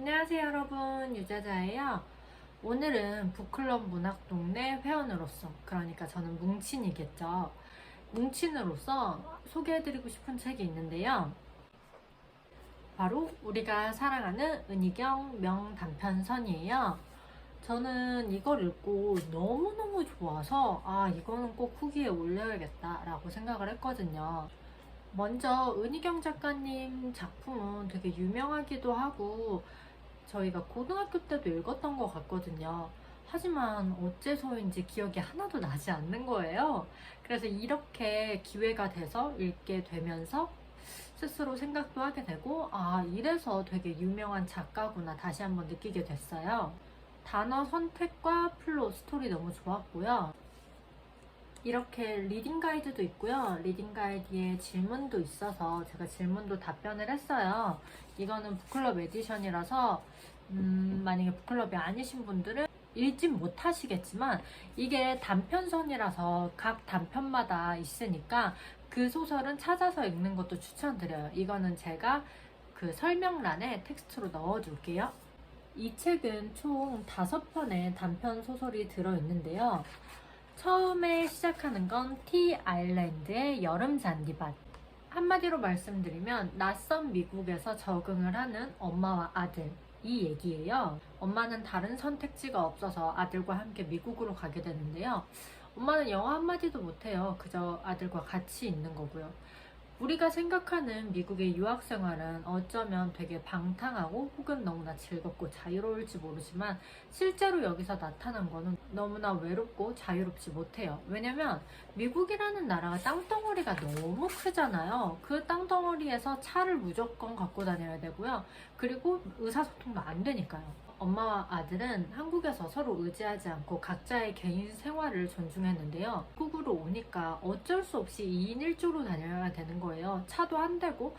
안녕하세요 여러분. 유자자예요. 오늘은 북클럽 문학동네 회원으로서 그러니까 저는 뭉친이겠죠. 뭉친으로서 소개해드리고 싶은 책이 있는데요. 바로 우리가 사랑하는 은희경 명단편선이에요. 저는 이걸 읽고 너무너무 좋아서 아 이거는 꼭 후기에 올려야겠다 라고 생각을 했거든요. 먼저 은희경 작가님 작품은 되게 유명하기도 하고 저희가 고등학교 때도 읽었던 것 같거든요. 하지만 어째서인지 기억이 하나도 나지 않는 거예요. 그래서 이렇게 기회가 돼서 읽게 되면서 스스로 생각도 하게 되고, 아, 이래서 되게 유명한 작가구나 다시 한번 느끼게 됐어요. 단어 선택과 플롯, 스토리 너무 좋았고요. 이렇게 리딩 가이드도 있고요. 리딩 가이드에 질문도 있어서 제가 질문도 답변을 했어요. 이거는 북클럽 에디션이라서 음, 만약에 북클럽이 아니신 분들은 읽진 못하시겠지만 이게 단편선이라서 각 단편마다 있으니까 그 소설은 찾아서 읽는 것도 추천드려요. 이거는 제가 그 설명란에 텍스트로 넣어둘게요. 이 책은 총 다섯 편의 단편 소설이 들어있는데요. 처음에 시작하는 건 티 아일랜드의 여름 잔디밭. 한마디로 말씀드리면 낯선 미국에서 적응을 하는 엄마와 아들 이 얘기예요. 엄마는 다른 선택지가 없어서 아들과 함께 미국으로 가게 되는데요. 엄마는 영어 한마디도 못해요. 그저 아들과 같이 있는 거고요. 우리가 생각하는 미국의 유학 생활은 어쩌면 되게 방탕하고 혹은 너무나 즐겁고 자유로울지 모르지만 실제로 여기서 나타난 거는 너무나 외롭고 자유롭지 못해요. 왜냐면 미국이라는 나라가 땅덩어리가 너무 크잖아요. 그 땅덩어리에서 차를 무조건 갖고 다녀야 되고요. 그리고 의사소통도 안 되니까요. 엄마와 아들은 한국에서 서로 의지하지 않고 각자의 개인 생활을 존중했는데요. 한국으로 오니까 어쩔 수 없이 2인 1조로 다녀야 되는 거예요. 차도 안 되고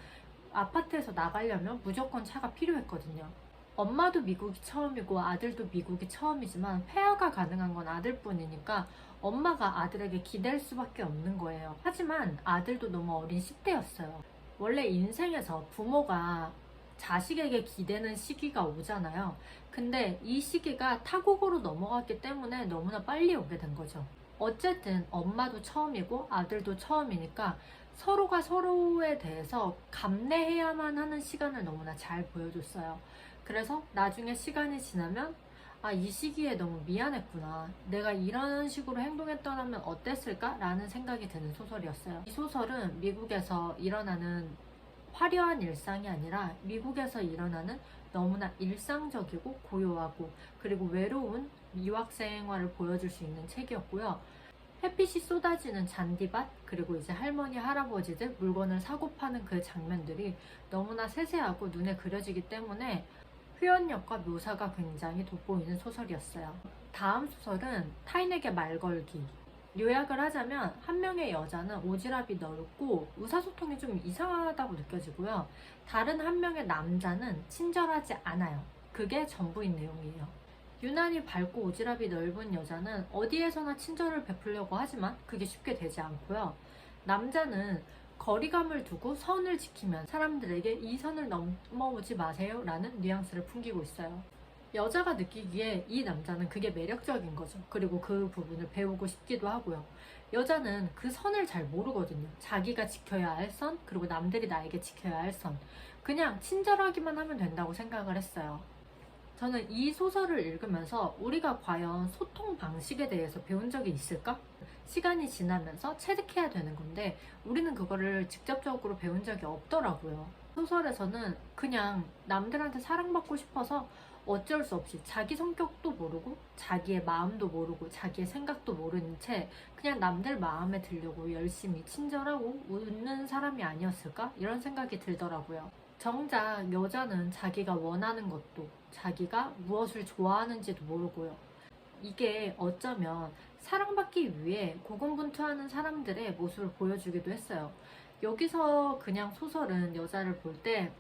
아파트에서 나가려면 무조건 차가 필요했거든요. 엄마도 미국이 처음이고 아들도 미국이 처음이지만 폐하가 가능한 건 아들뿐이니까 엄마가 아들에게 기댈 수밖에 없는 거예요. 하지만 아들도 너무 어린 10대였어요. 원래 인생에서 부모가 자식에게 기대는 시기가 오잖아요. 근데 이 시기가 타국으로 넘어갔기 때문에 너무나 빨리 오게 된 거죠. 어쨌든 엄마도 처음이고 아들도 처음이니까 서로가 서로에 대해서 감내해야만 하는 시간을 너무나 잘 보여줬어요. 그래서 나중에 시간이 지나면 아, 이 시기에 너무 미안했구나. 내가 이런 식으로 행동했더라면 어땠을까? 라는 생각이 드는 소설이었어요. 이 소설은 미국에서 일어나는 화려한 일상이 아니라 미국에서 일어나는 너무나 일상적이고 고요하고 그리고 외로운 유학 생활을 보여줄 수 있는 책이었고요. 햇빛이 쏟아지는 잔디밭 그리고 이제 할머니 할아버지들 물건을 사고 파는 그 장면들이 너무나 세세하고 눈에 그려지기 때문에 표현력과 묘사가 굉장히 돋보이는 소설이었어요. 다음 소설은 타인에게 말 걸기 요약을 하자면 한 명의 여자는 오지랖이 넓고 의사소통이 좀 이상하다고 느껴지고요. 다른 한 명의 남자는 친절하지 않아요. 그게 전부인 내용이에요. 유난히 밝고 오지랖이 넓은 여자는 어디에서나 친절을 베풀려고 하지만 그게 쉽게 되지 않고요. 남자는 거리감을 두고 선을 지키면 사람들에게 이 선을 넘어오지 마세요 라는 뉘앙스를 풍기고 있어요. 여자가 느끼기에 이 남자는 그게 매력적인 거죠. 그리고 그 부분을 배우고 싶기도 하고요. 여자는 그 선을 잘 모르거든요. 자기가 지켜야 할 선, 그리고 남들이 나에게 지켜야 할 선. 그냥 친절하기만 하면 된다고 생각을 했어요. 저는 이 소설을 읽으면서 우리가 과연 소통 방식에 대해서 배운 적이 있을까? 시간이 지나면서 체득해야 되는 건데 우리는 그거를 직접적으로 배운 적이 없더라고요. 소설에서는 그냥 남들한테 사랑받고 싶어서 어쩔 수 없이 자기 성격도 모르고 자기의 마음도 모르고 자기의 생각도 모르는 채 그냥 남들 마음에 들려고 열심히 친절하고 웃는 사람이 아니었을까? 이런 생각이 들더라고요. 정작 여자는 자기가 원하는 것도 자기가 무엇을 좋아하는지도 모르고요. 이게 어쩌면 사랑받기 위해 고군분투하는 사람들의 모습을 보여주기도 했어요. 여기서 그냥 소설은 여자를 볼때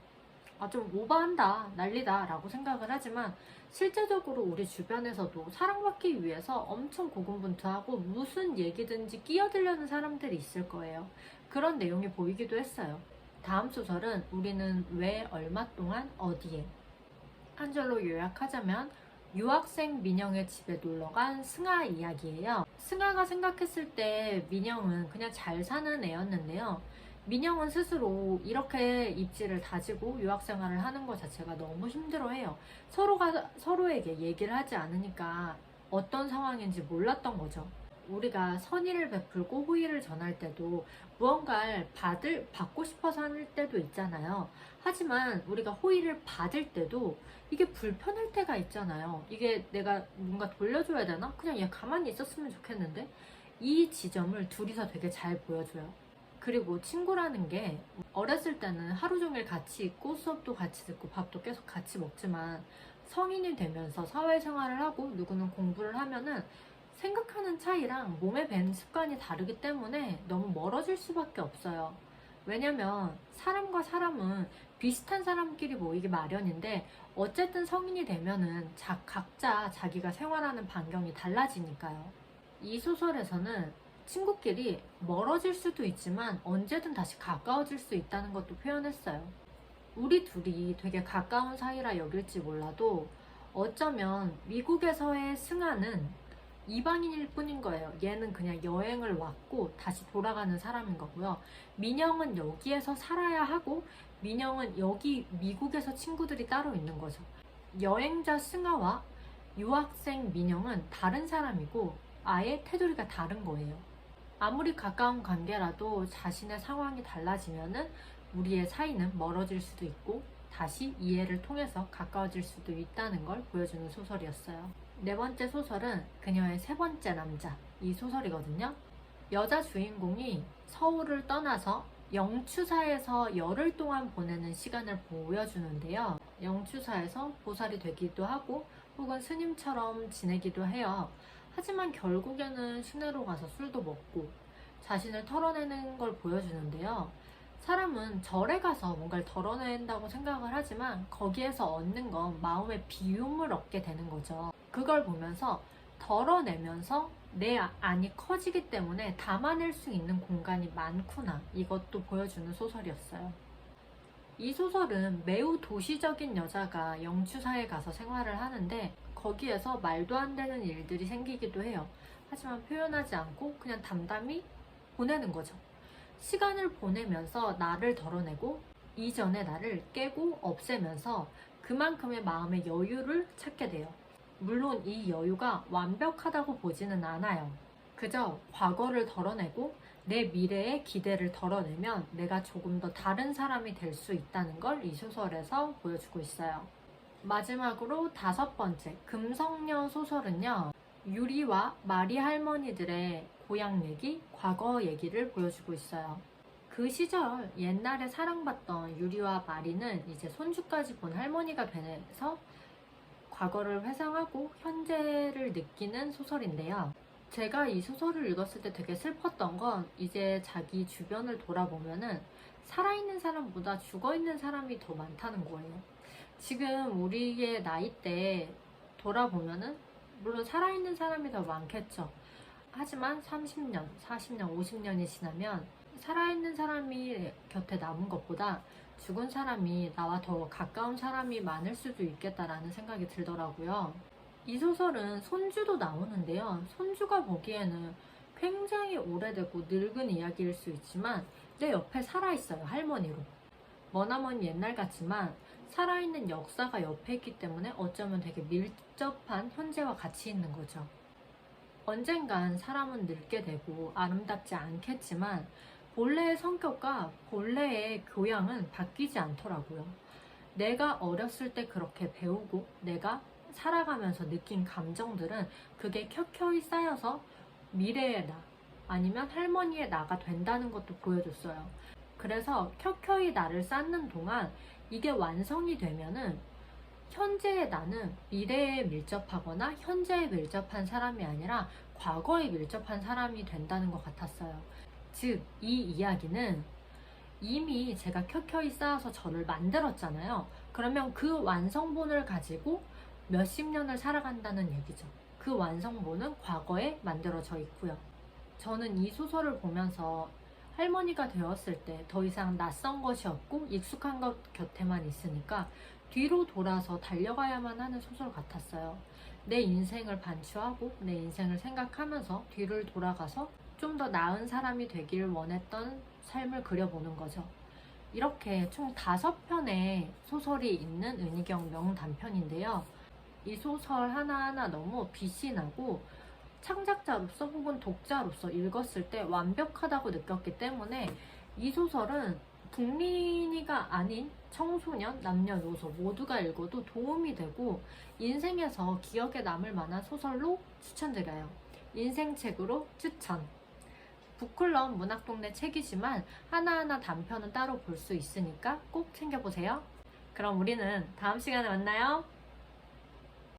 아, 좀 오버한다, 난리다 라고 생각을 하지만 실제적으로 우리 주변에서도 사랑받기 위해서 엄청 고군분투하고 무슨 얘기든지 끼어들려는 사람들이 있을 거예요. 그런 내용이 보이기도 했어요. 다음 소설은 우리는 왜 얼마 동안 어디에 한 줄로 요약하자면 유학생 민영의 집에 놀러간 승아 이야기예요. 승아가 생각했을 때 민영은 그냥 잘 사는 애였는데요. 민영은 스스로 이렇게 입지를 다지고 유학 생활을 하는 것 자체가 너무 힘들어해요. 서로가 서로에게 얘기를 하지 않으니까 어떤 상황인지 몰랐던 거죠. 우리가 선의를 베풀고 호의를 전할 때도 무언가를 받을 받고 싶어서 할 때도 있잖아요. 하지만 우리가 호의를 받을 때도 이게 불편할 때가 있잖아요. 이게 내가 뭔가 돌려줘야 되나? 그냥 얘 가만히 있었으면 좋겠는데 이 지점을 둘이서 되게 잘 보여줘요. 그리고 친구라는 게 어렸을 때는 하루 종일 같이 있고 수업도 같이 듣고 밥도 계속 같이 먹지만 성인이 되면서 사회생활을 하고 누구는 공부를 하면은 생각하는 차이랑 몸에 밴 습관이 다르기 때문에 너무 멀어질 수밖에 없어요. 왜냐면 사람과 사람은 비슷한 사람끼리 모이기 마련인데 어쨌든 성인이 되면은 자, 각자 자기가 생활하는 반경이 달라지니까요. 이 소설에서는 친구끼리 멀어질 수도 있지만 언제든 다시 가까워질 수 있다는 것도 표현했어요. 우리 둘이 되게 가까운 사이라 여길지 몰라도 어쩌면 미국에서의 승아는 이방인일 뿐인 거예요. 얘는 그냥 여행을 왔고 다시 돌아가는 사람인 거고요. 민영은 여기에서 살아야 하고 민영은 여기 미국에서 친구들이 따로 있는 거죠. 여행자 승아와 유학생 민영은 다른 사람이고 아예 테두리가 다른 거예요. 아무리 가까운 관계라도 자신의 상황이 달라지면은 우리의 사이는 멀어질 수도 있고 다시 이해를 통해서 가까워질 수도 있다는 걸 보여주는 소설이었어요. 네 번째 소설은 그녀의 세 번째 남자 이 소설이거든요. 여자 주인공이 서울을 떠나서 영추사에서 열흘 동안 보내는 시간을 보여주는데요. 영추사에서 보살이 되기도 하고 혹은 스님처럼 지내기도 해요. 하지만 결국에는 시내로 가서 술도 먹고 자신을 털어내는 걸 보여주는데요. 사람은 절에 가서 뭔가를 덜어낸다고 생각을 하지만 거기에서 얻는 건 마음의 비움을 얻게 되는 거죠. 그걸 보면서 덜어내면서 내 안이 커지기 때문에 담아낼 수 있는 공간이 많구나. 이것도 보여주는 소설이었어요. 이 소설은 매우 도시적인 여자가 영추사에 가서 생활을 하는데 거기에서 말도 안 되는 일들이 생기기도 해요. 하지만 표현하지 않고 그냥 담담히 보내는 거죠. 시간을 보내면서 나를 덜어내고 이전의 나를 깨고 없애면서 그만큼의 마음의 여유를 찾게 돼요. 물론 이 여유가 완벽하다고 보지는 않아요. 그저 과거를 덜어내고 내 미래의 기대를 덜어내면 내가 조금 더 다른 사람이 될 수 있다는 걸 이 소설에서 보여주고 있어요. 마지막으로 다섯 번째, 금성녀 소설은요, 유리와 마리 할머니들의 고향 얘기, 과거 얘기를 보여주고 있어요. 그 시절 옛날에 사랑받던 유리와 마리는 이제 손주까지 본 할머니가 돼서 과거를 회상하고 현재를 느끼는 소설인데요. 제가 이 소설을 읽었을 때 되게 슬펐던 건 이제 자기 주변을 돌아보면은 살아있는 사람보다 죽어있는 사람이 더 많다는 거예요. 지금 우리의 나이 때 돌아보면은 물론 살아있는 사람이 더 많겠죠. 하지만 30년, 40년, 50년이 지나면 살아있는 사람이 곁에 남은 것보다 죽은 사람이 나와 더 가까운 사람이 많을 수도 있겠다라는 생각이 들더라고요. 이 소설은 손주도 나오는데요. 손주가 보기에는 굉장히 오래되고 늙은 이야기일 수 있지만 내 옆에 살아있어요. 할머니로. 머나먼 옛날 같지만 살아있는 역사가 옆에 있기 때문에 어쩌면 되게 밀접한 현재와 같이 있는 거죠. 언젠간 사람은 늙게 되고 아름답지 않겠지만 본래의 성격과 본래의 교양은 바뀌지 않더라고요. 내가 어렸을 때 그렇게 배우고 내가 살아가면서 느낀 감정들은 그게 켜켜이 쌓여서 미래의 나 아니면 할머니의 나가 된다는 것도 보여줬어요. 그래서 켜켜이 나를 쌓는 동안 이게 완성이 되면은 현재의 나는 미래에 밀접하거나 현재에 밀접한 사람이 아니라 과거에 밀접한 사람이 된다는 것 같았어요. 즉, 이 이야기는 이미 제가 켜켜이 쌓아서 저를 만들었잖아요. 그러면 그 완성본을 가지고 몇십 년을 살아간다는 얘기죠. 그 완성본은 과거에 만들어져 있고요. 저는 이 소설을 보면서 할머니가 되었을 때 더 이상 낯선 것이 없고 익숙한 것 곁에만 있으니까 뒤로 돌아서 달려가야만 하는 소설 같았어요. 내 인생을 반추하고 내 인생을 생각하면서 뒤를 돌아가서 좀 더 나은 사람이 되길 원했던 삶을 그려보는 거죠. 이렇게 총 다섯 편의 소설이 있는 은희경 명단편인데요. 이 소설 하나하나 너무 빛이 나고 창작자로서 혹은 독자로서 읽었을 때 완벽하다고 느꼈기 때문에 이 소설은 국민이가 아닌 청소년, 남녀노소 모두가 읽어도 도움이 되고 인생에서 기억에 남을 만한 소설로 추천드려요. 인생책으로 추천. 북클럽 문학동네 책이지만 하나하나 단편은 따로 볼 수 있으니까 꼭 챙겨보세요. 그럼 우리는 다음 시간에 만나요.